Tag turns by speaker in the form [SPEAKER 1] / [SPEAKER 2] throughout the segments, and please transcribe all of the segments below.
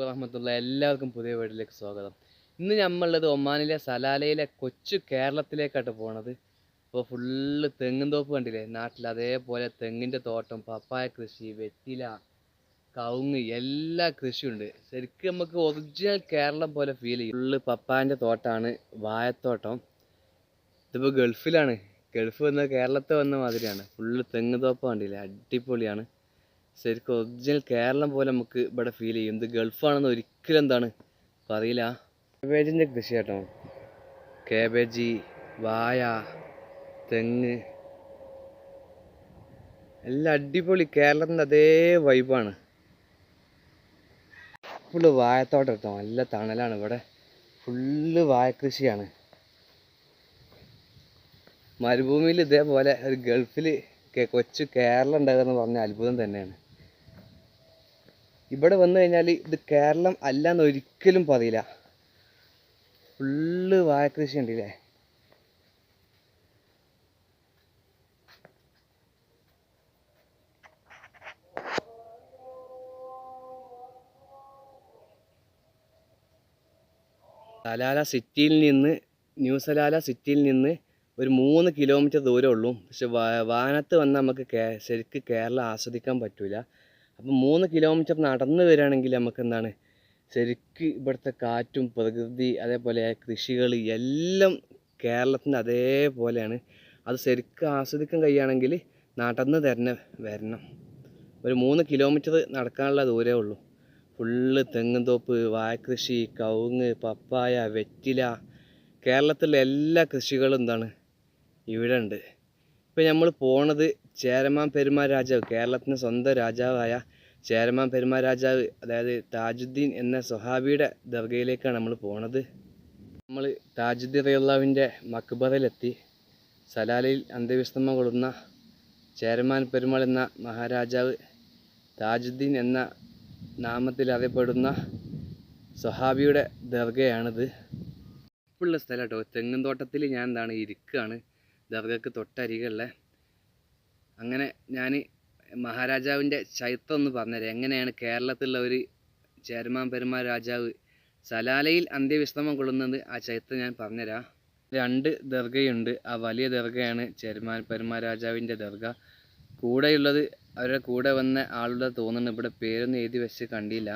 [SPEAKER 1] അലൈക്കും വറഹമത്തുള്ള എല്ലാവർക്കും പുതിയ വീട്ടിലേക്ക് സ്വാഗതം. ഇന്ന് നമ്മളുള്ളത് ഒമാനിലെ സലാലയിലെ കൊച്ചു കേരളത്തിലേക്കായിട്ട് പോണത്. ഇപ്പോൾ ഫുള്ള് തെങ്ങും തോപ്പ് കണ്ടില്ലേ? നാട്ടിൽ അതേപോലെ തെങ്ങിന്റെ തോട്ടം പപ്പായ കൃഷി വെറ്റില കവുങ്ങ് എല്ലാ കൃഷിയുണ്ട് ശരിക്കും നമുക്ക് ഒറിജിനൽ കേരളം പോലെ ഫീൽ ചെയ്യും. ഫുള്ള് പപ്പായന്റെ തോട്ടമാണ് വാഴത്തോട്ടം. ഇതിപ്പോൾ ഗൾഫിലാണ്. ഗൾഫ് വന്ന കേരളത്തെ വന്ന മാതിരിയാണ്. ഫുള്ള് തെങ്ങ് തോപ്പ് കണ്ടില്ലേ? അടിപൊളിയാണ്. ശരിക്കും ഒറിജിനൽ കേരളം പോലെ നമുക്ക് ഇവിടെ ഫീൽ ചെയ്യും. ഇത് ഗൾഫാണെന്ന് ഒരിക്കലും എന്താണ് പറയില്ല. കേബേജിന്റെ കൃഷി കേട്ടോ. കേബേജ് വായ തെങ്ങ്. എല്ലാം അടിപൊളി. കേരളത്തിന്റെ അതേ വൈബാണ് ഫുള്ള് വായത്തോട്ടം കേട്ടോ. നല്ല തണലാണ് ഇവിടെ. ഫുള്ള് വായ കൃഷിയാണ്. മരുഭൂമിയിൽ ഇതേപോലെ ഒരു ഗൾഫിൽ കൊച്ചു കേരളം ഉണ്ടാകുക പറഞ്ഞ അത്ഭുതം തന്നെയാണ്. ഇവിടെ വന്നു കഴിഞ്ഞാൽ ഇത് കേരളം അല്ല എന്ന് ഒരിക്കലും പറയില്ല. ഫുള്ള് വാഴക്കൃഷി ഉണ്ടല്ലേ? സലാല സിറ്റിയിൽ നിന്ന് ന്യൂ സലാല സിറ്റിയിൽ നിന്ന് ഒരു മൂന്ന് കിലോമീറ്റർ ദൂരമേ ഉള്ളൂ. പക്ഷെ വാ- വാഹനത്ത് വന്ന് നമുക്ക് ശരിക്ക് കേരളം ആസ്വദിക്കാൻ പറ്റില്ല അപ്പം മൂന്ന് കിലോമീറ്റർ നടന്ന് വരികയാണെങ്കിൽ നമുക്ക് എന്താണ്? ശരിക്ക് ഇവിടുത്തെ കാറ്റും പ്രകൃതി അതേപോലെ കൃഷികൾ എല്ലാം കേരളത്തിന്റെ അതേപോലെയാണ്. അത് ശരിക്കും ആസ്വദിക്കാൻ കഴിയുകയാണെങ്കിൽ നടന്ന് തന്നെ വരണം. ഒരു മൂന്ന് കിലോമീറ്റർ നടക്കാനുള്ള ദൂരമേ ഉള്ളൂ. ഫുള്ള് തെങ്ങുംതോപ്പ് വാഴക്കൃഷി കവുങ്ങ് പപ്പായ വെറ്റില കേരളത്തിലെ എല്ലാ കൃഷികളും എന്താണ്? ഇവിടെ ഉണ്ട് ഇപ്പം നമ്മൾ പോണത് ചേരമാൻ പെരുമാ രാജാവ് കേരളത്തിന് സ്വന്തം രാജാവായ ചേരമാൻ പെരുമാ രാജാവ് അതായത് താജുദ്ദീൻ എന്ന സ്വഹാബിയുടെ ദർഗയിലേക്കാണ് നമ്മൾ പോണത്. നമ്മൾ താജുദ്ദീൻ റയുള്ളാവിന്റെ മക്ബറയിലെത്തി. സലാലയിൽ അന്ത്യവിശ്രമം കൊള്ളുന്ന ചേരമാൻ പെരുമാൾ എന്ന മഹാരാജാവ് താജുദ്ദീൻ എന്ന നാമത്തിൽ അറിയപ്പെടുന്ന സ്വഹാബിയുടെ ദർഗയാണിത്. ഉള്ള സ്ഥലം കേട്ടോ. തെങ്ങും തോട്ടത്തിൽ ഞാൻ എന്താണ് ഇരിക്കുകയാണ് ദർഗക്ക് തൊട്ടരികയുള്ള അങ്ങനെ ഞാൻ മഹാരാജാവിന്റെ ചരിത്രം ഒന്ന് പറഞ്ഞുതരാം. എങ്ങനെയാണ് കേരളത്തിലുള്ള ഒരു ചേരമാൻ പെരുമാ രാജാവ് സലാലയിൽ അന്ത്യവിശ്രമം കൊള്ളുന്നത്? ആ ചരിത്രം ഞാൻ പറഞ്ഞുതരാം. രണ്ട് ദർഗയുണ്ട്. ആ വലിയ ദർഗയാണ് ചേരമാൻ പെരുമാ രാജാവിന്റെ ദർഗ. കൂടെയുള്ളത് അവരുടെ കൂടെ വന്ന ആളുടെ തോന്നുന്നു ഇവിടെ പേരൊന്നും എഴുതി വെച്ച് കണ്ടില്ല.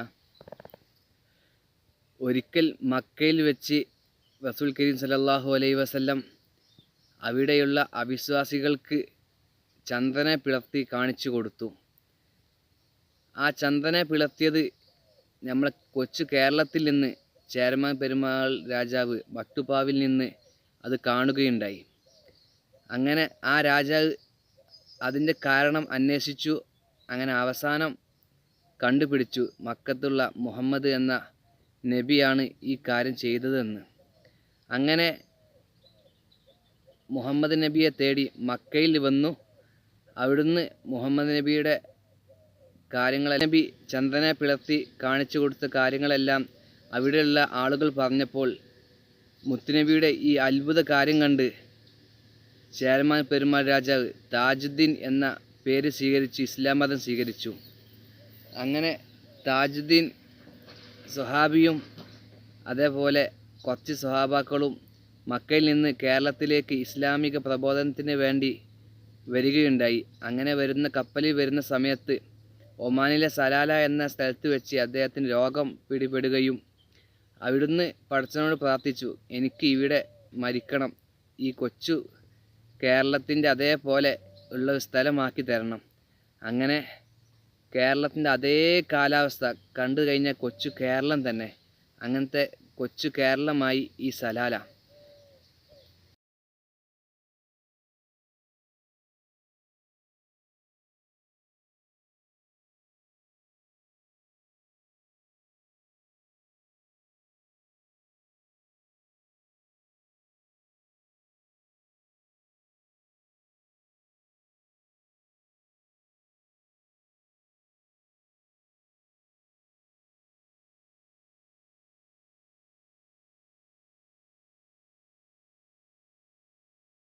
[SPEAKER 1] ഒരിക്കൽ മക്കയിൽ വെച്ച് റസൂൽ കരീം സല്ലല്ലാഹു അലൈഹി വസല്ലം അവിടെയുള്ള അവിശ്വാസികൾക്ക് ചന്ദ്രനെ പിളർത്തി കാണിച്ചു കൊടുത്തു. ആ ചന്ദ്രനെ പിളർത്തിയത് നമ്മളെ കൊച്ചു കേരളത്തിൽ നിന്ന് ചേരമാൻ പെരുമാൾ രാജാവ് വട്ടുപാവിൽ നിന്ന് അത് കാണുകയുണ്ടായി. അങ്ങനെ ആ രാജാവ് അതിന്റെ കാരണം അന്വേഷിച്ചു. അങ്ങനെ അവസാനം കണ്ടുപിടിച്ചു മക്കത്തുള്ള മുഹമ്മദ് എന്ന നബിയാണ് ഈ കാര്യം ചെയ്തതെന്ന്. അങ്ങനെ മുഹമ്മദ് നബിയെ തേടി മക്കയിൽ വന്നു. അവിടുന്ന് മുഹമ്മദ് നബിയുടെ കാര്യങ്ങൾ നബി ചന്ദ്രനെ പിളർത്തി കാണിച്ചു കൊടുത്ത കാര്യങ്ങളെല്ലാം അവിടെയുള്ള ആളുകൾ പറഞ്ഞപ്പോൾ മുത്തുനബിയുടെ ഈ അത്ഭുത കാര്യം കണ്ട് ചേരമാൻ പെരുമാൾ രാജാവ് താജുദ്ദീൻ എന്ന പേര് സ്വീകരിച്ചു ഇസ്ലാം മതം സ്വീകരിച്ചു. അങ്ങനെ താജുദ്ദീൻ സുഹാബിയും അതേപോലെ കുറച്ച് സ്വഹാബാക്കളും മക്കയിൽ നിന്ന് കേരളത്തിലേക്ക് ഇസ്ലാമിക പ്രബോധനത്തിന് വേണ്ടി വരികയുണ്ടായി. അങ്ങനെ വരുന്ന കപ്പലിൽ വരുന്ന സമയത്ത് ഒമാനിലെ സലാല എന്ന സ്ഥലത്ത് വെച്ച് അദ്ദേഹത്തിന് രോഗം പിടിപെടുകയും അവിടുന്ന് പഠിച്ചനോട് പ്രാർത്ഥിച്ചു എനിക്ക് ഇവിടെ മരിക്കണം. ഈ കൊച്ചു കേരളത്തിന്റെ അതേപോലെ ഉള്ള സ്ഥലമാക്കി തരണം. അങ്ങനെ കേരളത്തിന്റെ അതേ കാലാവസ്ഥ കണ്ടു കഴിഞ്ഞ കൊച്ചു കേരളം തന്നെ. അങ്ങനത്തെ കൊച്ചു കേരളമായി ഈ സലാല.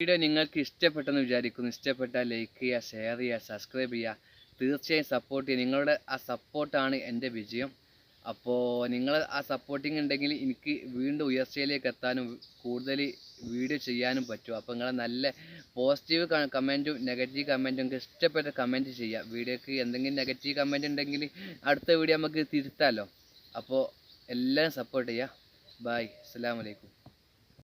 [SPEAKER 1] വീഡിയോ നിങ്ങൾക്ക് ഇഷ്ടപ്പെട്ടെന്ന് വിചാരിക്കുന്നു. ഇഷ്ടപ്പെട്ടാൽ ലൈക്ക് ചെയ്യുക ഷെയർ ചെയ്യുക സബ്സ്ക്രൈബ് ചെയ്യുക. തീർച്ചയായും സപ്പോർട്ട് ചെയ്യുക. നിങ്ങളുടെ ആ സപ്പോർട്ടാണ് എന്റെ വിജയം. അപ്പോൾ നിങ്ങൾ ആ സപ്പോർട്ടിങ് ഉണ്ടെങ്കിൽ എനിക്ക് വീണ്ടും ഉയർച്ചയിലേക്ക് എത്താനും കൂടുതൽ വീഡിയോ ചെയ്യാനും പറ്റും. അപ്പോൾ നിങ്ങളെ നല്ല പോസിറ്റീവ് കമന്റും നെഗറ്റീവ് കമന്റും ഒക്കെ ഇഷ്ടപ്പെട്ട കമന്റ് ചെയ്യുക. വീഡിയോക്ക് എന്തെങ്കിലും നെഗറ്റീവ് കമന്റ് ഉണ്ടെങ്കിൽ അടുത്ത വീഡിയോ നമുക്ക് തിരുത്താമല്ലോ അപ്പോൾ എല്ലാം സപ്പോർട്ട് ചെയ്യുക. ബായ് അസ്സാം വലൈക്കും